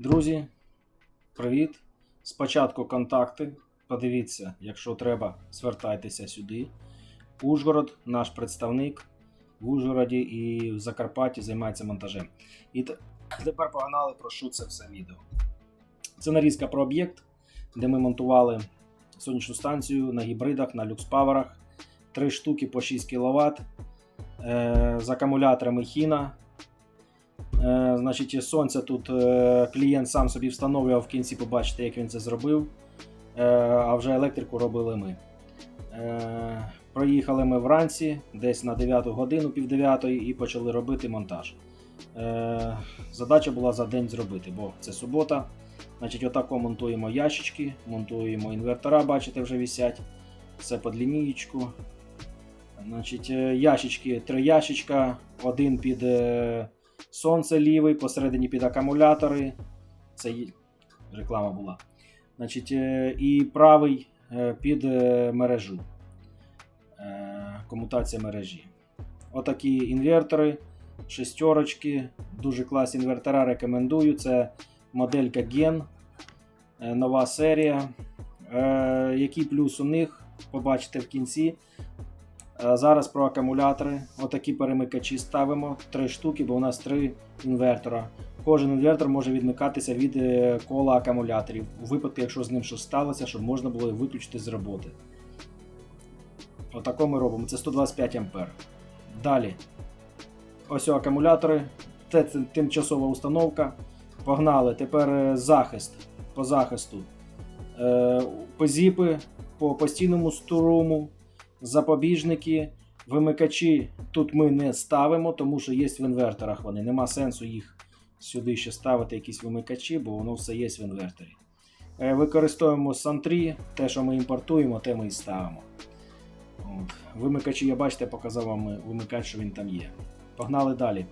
Друзі, привіт! Спочатку контакти. Подивіться, якщо треба, звертайтеся сюди. Ужгород, наш представник в Ужгороді і в Закарпатті займається монтажем. І тепер погнали про що це все відео. Це нарізка про об'єкт, де ми монтували сонячну станцію на гібридах, на люкспаверах. Три штуки по 6 кВт е, з акумуляторами Хіна. Е, значить, сонце тут е, клієнт сам собі встановлював в кінці, побачите, як він це зробив. Е, а вже електрику робили ми. Проїхали ми вранці, десь на 9 годину, пів 9 і почали робити монтаж. Задача була за день зробити, бо це субота. Значить, отако монтуємо ящички, монтуємо інвертора, бачите, вже висять. Все під лінієчку. Значить, ящички, три ящичка, один під сонце лівий, посередині під акумулятори. Це реклама була. Значить, е, і правий е, під е, мережу. Комутація мережі. Отакі інвертори, шестерочки, дуже класні інвертора, рекомендую. Це моделька Gen, нова серія. Який плюс у них, побачите в кінці. Е, Зараз про акумулятори. Отакі перемикачі ставимо. Три штуки, бо у нас три інвертора. Кожен інвертор може відмикатися від е, кола акумуляторів. У випадку, якщо з ним щось сталося, щоб можна було виключити з роботи. Отако ми робимо. Це 125 А. Далі. Ось акумулятори. Це тимчасова установка. Погнали. Тепер е, захист по захисту. Е, Позіпи по постійному струму, запобіжники, вимикачі тут ми не ставимо, тому що є в інверторах вони. Нема сенсу їх сюди ще ставити, якісь вимикачі, бо воно все є в інверторі. Е, Використовуємо Сантрі, те, що ми імпортуємо, те ми і ставимо. От. Вимикачі, я бачите, показав вам е, вимикач, що він там є. Погнали далі.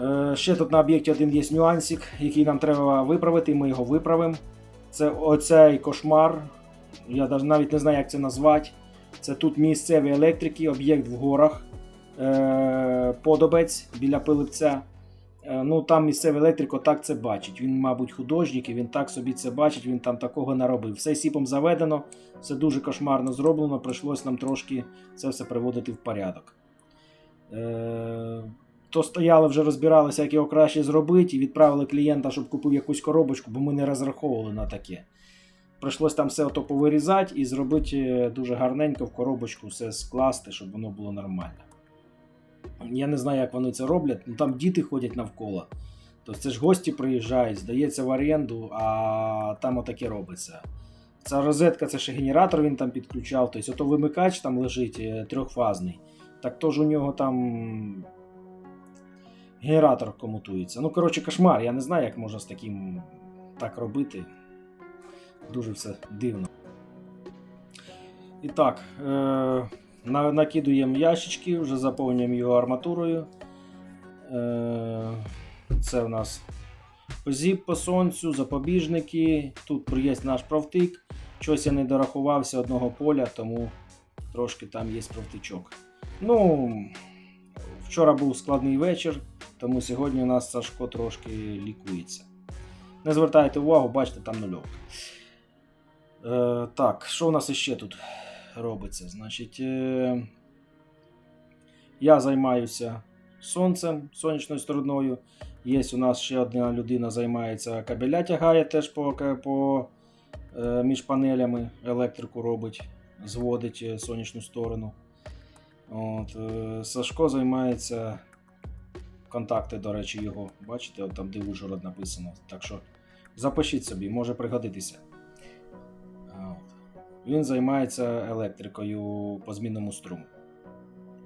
Е, Ще тут на об'єкті один є нюансик, який нам треба виправити, і ми його виправимо. Це оцей кошмар. Я навіть не знаю, як це назвати. Це тут місцеві електрики, об'єкт в горах. Е, Подобець біля Пилипця. Е, Ну, там місцевий електрик отак це бачить. Він, мабуть, художник, і він так собі це бачить, він там такого не робив. Все сіпом заведено, все дуже кошмарно зроблено. Прийшлось нам трошки це все приводити в порядок. Е, то стояли, вже розбиралися, як його краще зробити, і відправили клієнта, щоб купив якусь коробочку, бо ми не розраховували на таке. Прийшлось там все ото повирізати і зробити е, дуже гарненько в коробочку все скласти, щоб воно було нормально. Я не знаю, як вони це роблять. Ну там діти ходять навколо. Тобто це ж гості приїжджають, здається в оренду, а там отаке робиться. Ця розетка це ще генератор він там підключав. Тобто ото вимикач там лежить е, трьохфазний. Так то ж у нього там генератор комутується. Ну, коротше, кошмар. Я не знаю, як можна з таким так робити. Дуже все дивно. І так, е, накидуємо ящички, вже заповнюємо його арматурою. Е, це у нас зіп по сонцю, запобіжники. Тут є наш правтик. Щось я не дорахувався одного поля, тому трошки там є правтичок. Ну, вчора був складний вечір, тому сьогодні у нас Сашко трошки лікується. Не звертайте увагу, бачите, там нульовка. Е, так, що у нас іще тут робиться? Значить, е, я займаюся сонцем, сонячною стороною. Є у нас ще одна людина займається кабеля тягає теж по, по е, між панелями, електрику робить, зводить е, сонячну сторону. От, е, Сашко займається контакти, до речі, його. Бачите, от там де Ужгород написано. Так що запишіть собі, може пригодитися. Він займається електрикою по змінному струму.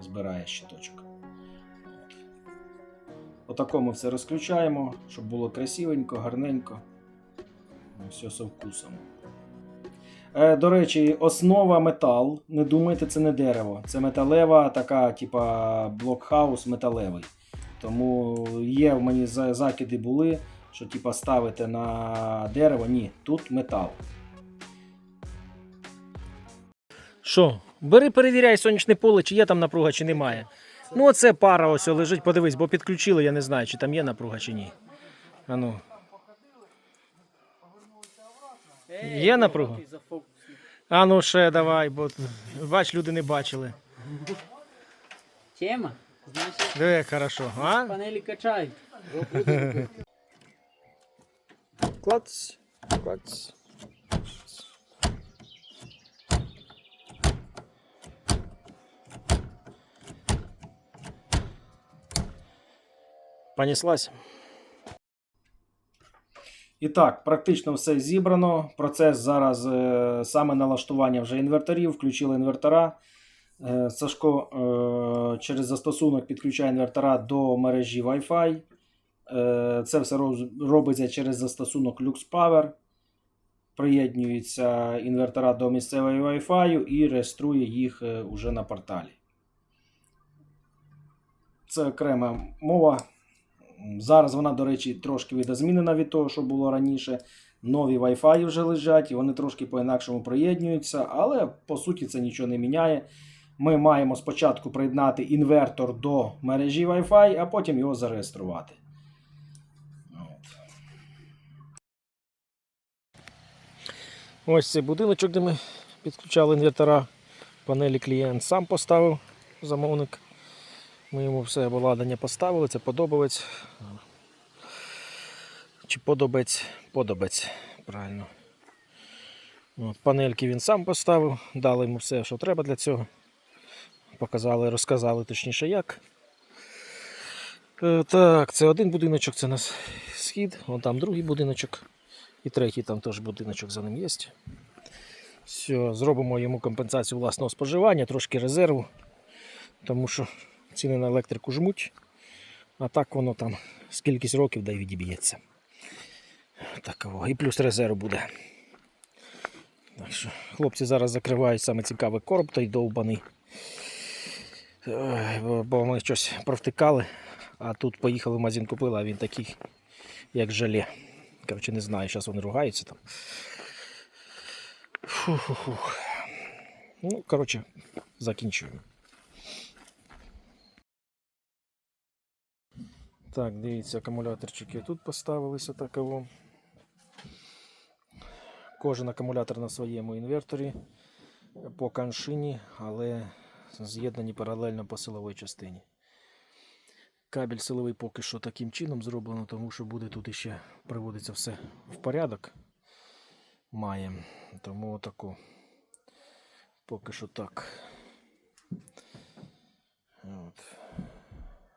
Збирає щиточок. От. Отако ми все розключаємо, щоб було красивенько, гарненько. Все со вкусом. Е, до речі, основа метал. Не думайте, це не дерево. Це металева, така, типа блокхаус металевий. Тому є в мені закиди були, що типа ставити на дерево. Ні, тут метал. Що, бери, перевіряй сонячне поле, чи є там напруга, чи немає. Ну, оце пара ось лежить, подивись, бо підключили, я не знаю, чи там є напруга чи ні. А ну. Є напруга? А ну ще давай, бо бач, люди не бачили. Тема? Значить, Диви, хорошо, а? панелі качають. Клац, клац. Понеслась. І так, практично все зібрано. Процес зараз е, саме налаштування вже інверторів, включили інвертора. Е, Сашко е, через застосунок підключає інвертора до мережі Wi-Fi. Це все робиться через застосунок LuxPower. Приєднюються інвертора до місцевої Wi-Fi і реєструє їх уже на порталі. Це окрема мова. Зараз вона, до речі, трошки видозмінена від того, що було раніше. Нові Wi-Fi вже лежать, і вони трошки по-інакшому приєднуються, але по суті це нічого не міняє. Ми маємо спочатку приєднати інвертор до мережі Wi-Fi, а потім його зареєструвати. От. Ось цей будиночок, де ми підключали інвертора. Панелі клієнт сам поставив замовник. Ми йому все обладнання поставили, це подобається. Чи подобець? Подобець, правильно. От, панельки він сам поставив, дали йому все, що треба для цього. Показали, розказали точніше як. Е, так, це один будиночок, це у нас схід, вон там другий будиночок. І третій там теж будиночок за ним є. Все, зробимо йому компенсацію власного споживання, трошки резерву, тому що ціни на електрику жмуть, а так воно там з кількість років да й відіб'ється. І плюс резерв буде. Так що, хлопці зараз закривають саме цікавий короб той довбаний. Бо- ми щось провтикали, а тут поїхали в магазин купили, а він такий, як желе. Коротше, не знаю, зараз вони ругаються там. Фу-фу-фу. Ну, коротше, закінчуємо. Так, дивіться, акумуляторчики тут поставилися таково. Кожен акумулятор на своєму інверторі по каншині, але з'єднані паралельно по силовій частині. Кабель силовий поки що таким чином зроблено, тому що буде тут іще приводиться все в порядок. Має. Тому отаку. Поки що так. От.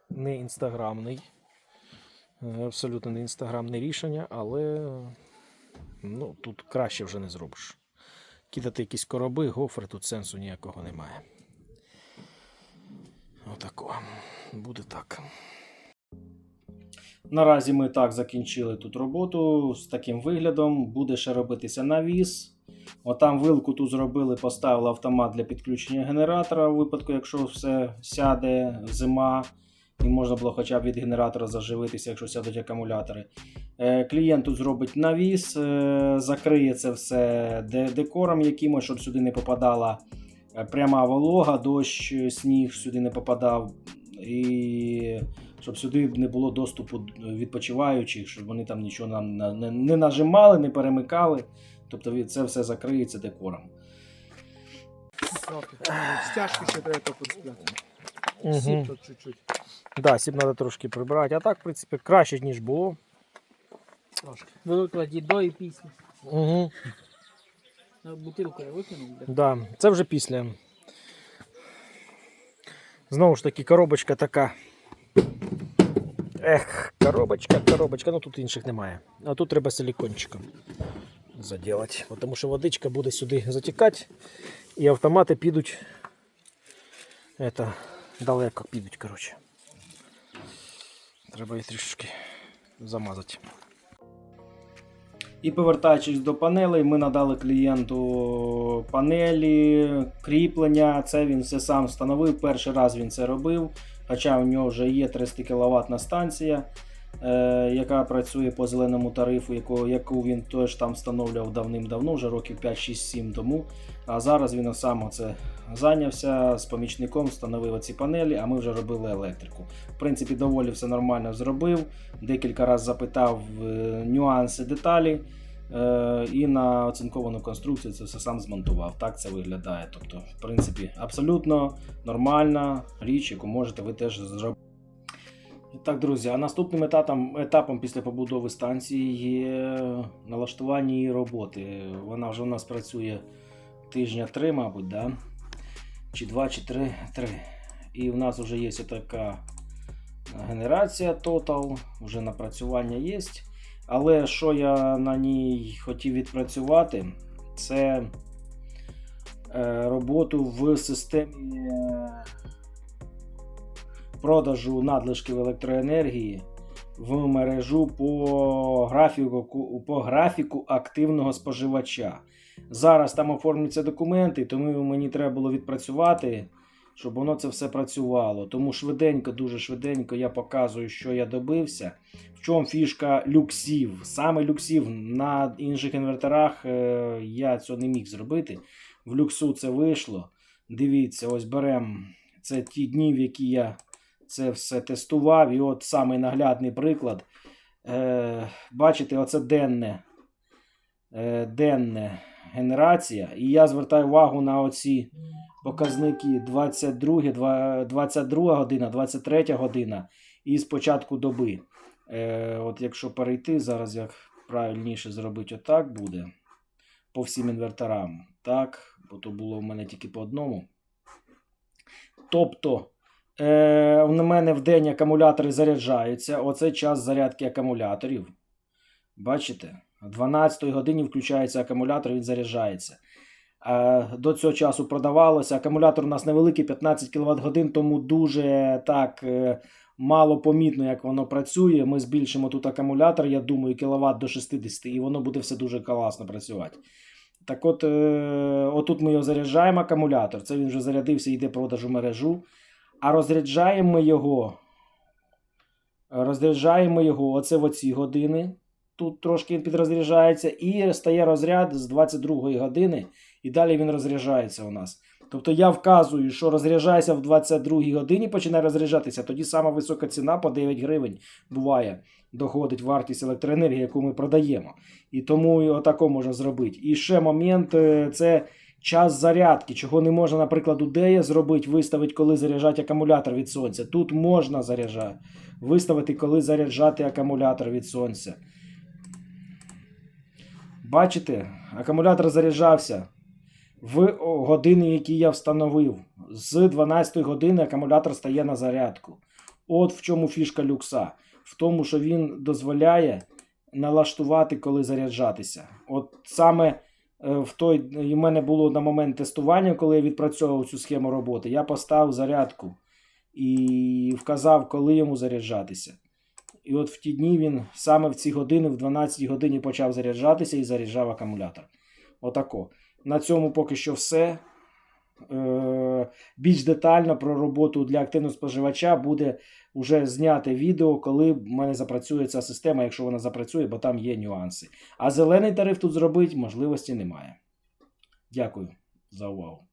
Не інстаграмний. Е, Абсолютно не інстаграмне рішення, але ну, тут краще вже не зробиш. Кидати якісь короби, гофри, тут сенсу ніякого немає. Отако. Буде так. Наразі ми так закінчили тут роботу з таким виглядом. Буде ще робитися навіс. Отам вилку тут зробили, поставили автомат для підключення генератора у випадку, якщо все сяде зима, і можна було хоча б від генератора заживитися, якщо сядуть акумулятори. Е, Клієнт тут зробить навіс, е, закриє це все декором якимось, щоб сюди не попадала е, пряма волога, дощ, сніг сюди не попадав. І щоб сюди не було доступу відпочиваючих, щоб вони там нічого нам не, нажимали, не перемикали. Тобто це все закриється декором. Стяжки ще треба поцепляти. Угу. Сіп тут чуть-чуть. Да, сіп треба трошки прибирати. А так, в принципі, краще, ніж було. Трошки. Викладі до і після. Угу. Бутилку я викинув. Да, це вже після. Знову ж таки, коробочка така. Ех, коробочка, коробочка, ну тут інших немає. А тут треба силікончиком заділати. Тому що водичка буде сюди затікати, і автомати підуть. Это, далеко підуть, коротше. Треба її трішечки замазати. І повертаючись до панелей, ми надали клієнту панелі, кріплення. Це він все сам встановив. Перший раз він це робив. Хоча у нього вже є 300 кВт станція. Е, яка працює по зеленому тарифу, яку, яку він теж там встановлював давним-давно, вже років 5-6-7 тому. А зараз він сам це зайнявся з помічником, встановив ці панелі, а ми вже робили електрику. В принципі, доволі все нормально зробив. Декілька разів запитав е, нюанси, деталі. Е, і на оцинковану конструкцію це все сам змонтував. Так це виглядає. Тобто, в принципі, абсолютно нормальна річ, яку можете ви теж зробити. І Так, друзі, а наступним етапом, етапом після побудови станції є налаштування її роботи. Вона вже у нас працює тижня три, мабуть, да? чи два, чи три. три. І в нас вже є така генерація Total, вже напрацювання є. Але що я на ній хотів відпрацювати, це е, роботу в системі е, продажу надлишків електроенергії в мережу по графіку, по графіку активного споживача. Зараз там оформлюються документи, тому мені треба було відпрацювати, щоб воно це все працювало. Тому швиденько, дуже швиденько я показую, що я добився. В чому фішка люксів? Саме люксів на інших інверторах е, я цього не міг зробити. В люксу це вийшло. Дивіться, ось беремо це ті дні, в які я це все тестував. І от самий наглядний приклад. Е, бачите, оце денне, е, денне генерація. І я звертаю увагу на оці показники 22 22 година, 23 година і з початку доби. Е, от якщо перейти, зараз як правильніше зробити отак буде по всім інверторам. Так, бо то було в мене тільки по одному. Тобто, е, у мене в день акумулятори заряджаються. Оце час зарядки акумуляторів. Бачите? О 12 годині включається акумулятор, він заряджається. Е, До цього часу продавалося. Акумулятор у нас невеликий, 15 кВт годин, тому дуже так е, мало помітно, як воно працює. Ми збільшимо тут акумулятор, я думаю, кВт до 60, і воно буде все дуже класно працювати. Так от, е, отут ми його заряджаємо акумулятор. Це він вже зарядився, йде продаж у мережу. А розряджаємо його. Розряджаємо його оце в оці години. Тут трошки він підрозряджається, і стає розряд з 22 години, і далі він розряджається у нас. Тобто я вказую, що розряджається в 22 годині, починає розряджатися. Тоді сама висока ціна по 9 гривень буває, доходить вартість електроенергії, яку ми продаємо. І тому і отако можна зробити. І ще момент е, це час зарядки, чого не можна, наприклад, у Дея зробити, виставити, коли заряджати акумулятор від сонця. Тут можна заряджати, виставити, коли заряджати акумулятор від сонця. Бачите, акумулятор заряджався в години, які я встановив. З 12 години акумулятор стає на зарядку. От в чому фішка люкса. В тому, що він дозволяє налаштувати, коли заряджатися. От саме в той, і в мене було на момент тестування, коли я відпрацьовував цю схему роботи, я поставив зарядку і вказав, коли йому заряджатися. І от в ті дні він саме в ці години, в 12 годині почав заряджатися і заряджав акумулятор. Отако. На цьому поки що все. Е, Більш детально про роботу для активного споживача буде вже зняте відео, коли в мене запрацює ця система, якщо вона запрацює, бо там є нюанси. А зелений тариф тут зробити можливості немає. Дякую за увагу.